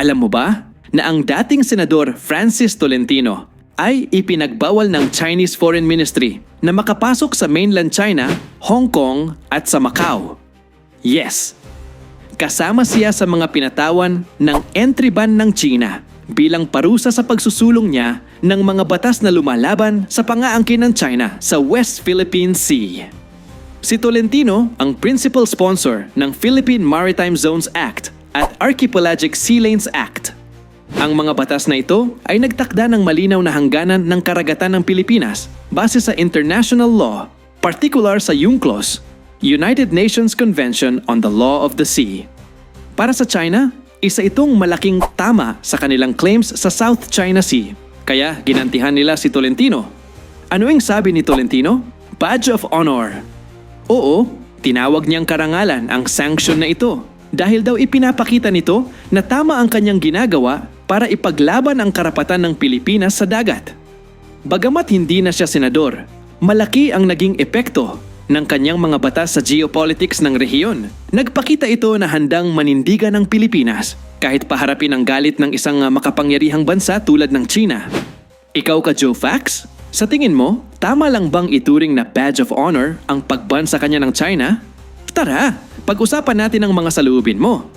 Alam mo ba na ang dating senador Francis Tolentino ay ipinagbawal ng Chinese Foreign Ministry na makapasok sa mainland China, Hong Kong at sa Macau. Yes, kasama siya sa mga pinatawan ng entry ban ng China bilang parusa sa pagsusulong niya ng mga batas na lumalaban sa pangaangkin ng China sa West Philippine Sea. Si Tolentino ang principal sponsor ng Philippine Maritime Zones Act at Archipelagic Sea Lanes Act. Ang mga batas na ito ay nagtakda ng malinaw na hangganan ng karagatan ng Pilipinas base sa international law, particular sa UNCLOS, United Nations Convention on the Law of the Sea. Para sa China, isa itong malaking tama sa kanilang claims sa South China Sea. Kaya ginantihan nila si Tolentino. Ano ang sabi ni Tolentino? Badge of Honor. Oo, tinawag niyang karangalan ang sanction na ito dahil daw ipinapakita nito na tama ang kanyang ginagawa para ipaglaban ang karapatan ng Pilipinas sa dagat. Bagamat hindi na siya senador, malaki ang naging epekto ng kanyang mga batas sa geopolitics ng rehiyon. Nagpakita ito na handang manindigan ng Pilipinas kahit paharapin ang galit ng isang makapangyarihang bansa tulad ng China. Ikaw ka Joe Fax? Sa tingin mo, tama lang bang ituring na badge of honor ang pagban sa kanya ng China? Tara, pag-usapan natin ang mga saluubin mo.